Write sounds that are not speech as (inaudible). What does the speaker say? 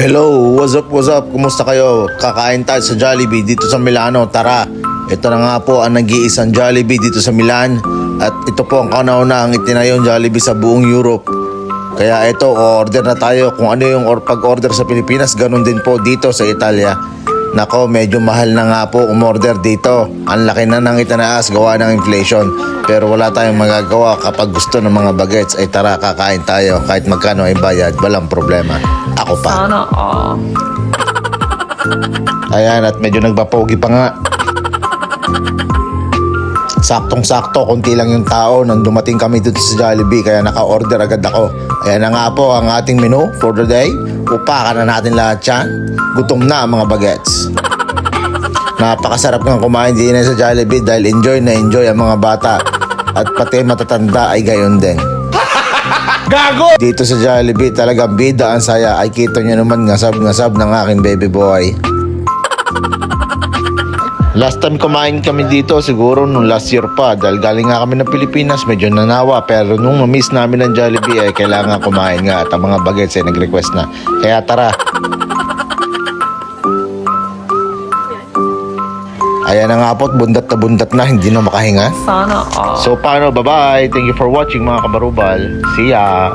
Hello, what's up, what's up? Kumusta kayo? Kakain tayo sa Jollibee dito sa Milano. Tara, ito na nga po ang nag-iisang Jollibee dito sa Milan. At ito po ang kauna-unahang itinayong Jollibee sa buong Europe. Kaya ito, order na tayo. Kung ano yung or pag-order sa Pilipinas, ganun din po dito sa Italia. Nako, medyo mahal na nga po umorder dito. Ang laki na ng itanaas gawa ng inflation. Pero wala tayong magagawa kapag gusto ng mga bagets ay tara kakain tayo. Kahit magkano ay bayad, walang problema. Ako pa. Sana all. (laughs) Ayan, at medyo nagpapogi pa nga. Saktong-sakto, konti lang yung tao nang dumating kami dito sa Jollibee kaya naka-order agad ako. Ayan na nga po ang ating menu for the day. Upakan na natin lahat yan. Gutom na ang mga bagets. Napakasarap ng kumain din sa Jollibee dahil enjoy na enjoy ang mga bata. At pati matatanda ay gayon din. Gago! Dito sa Jollibee talagang bida ang saya. Ay kita nyo naman ngasab-ngasab ng aking baby boy. Last time kumain kami dito siguro nung last year pa dahil galing nga kami ng Pilipinas medyo nanawa pero nung ma-miss namin ng Jollibee ay kailangan kumain nga at ang mga bagets ay nag-request na. Kaya tara. Ayan na nga po, bundat na bundat na, hindi na makahinga. Sana all. So paano, bye-bye. Thank you for watching mga kabarubal. See ya.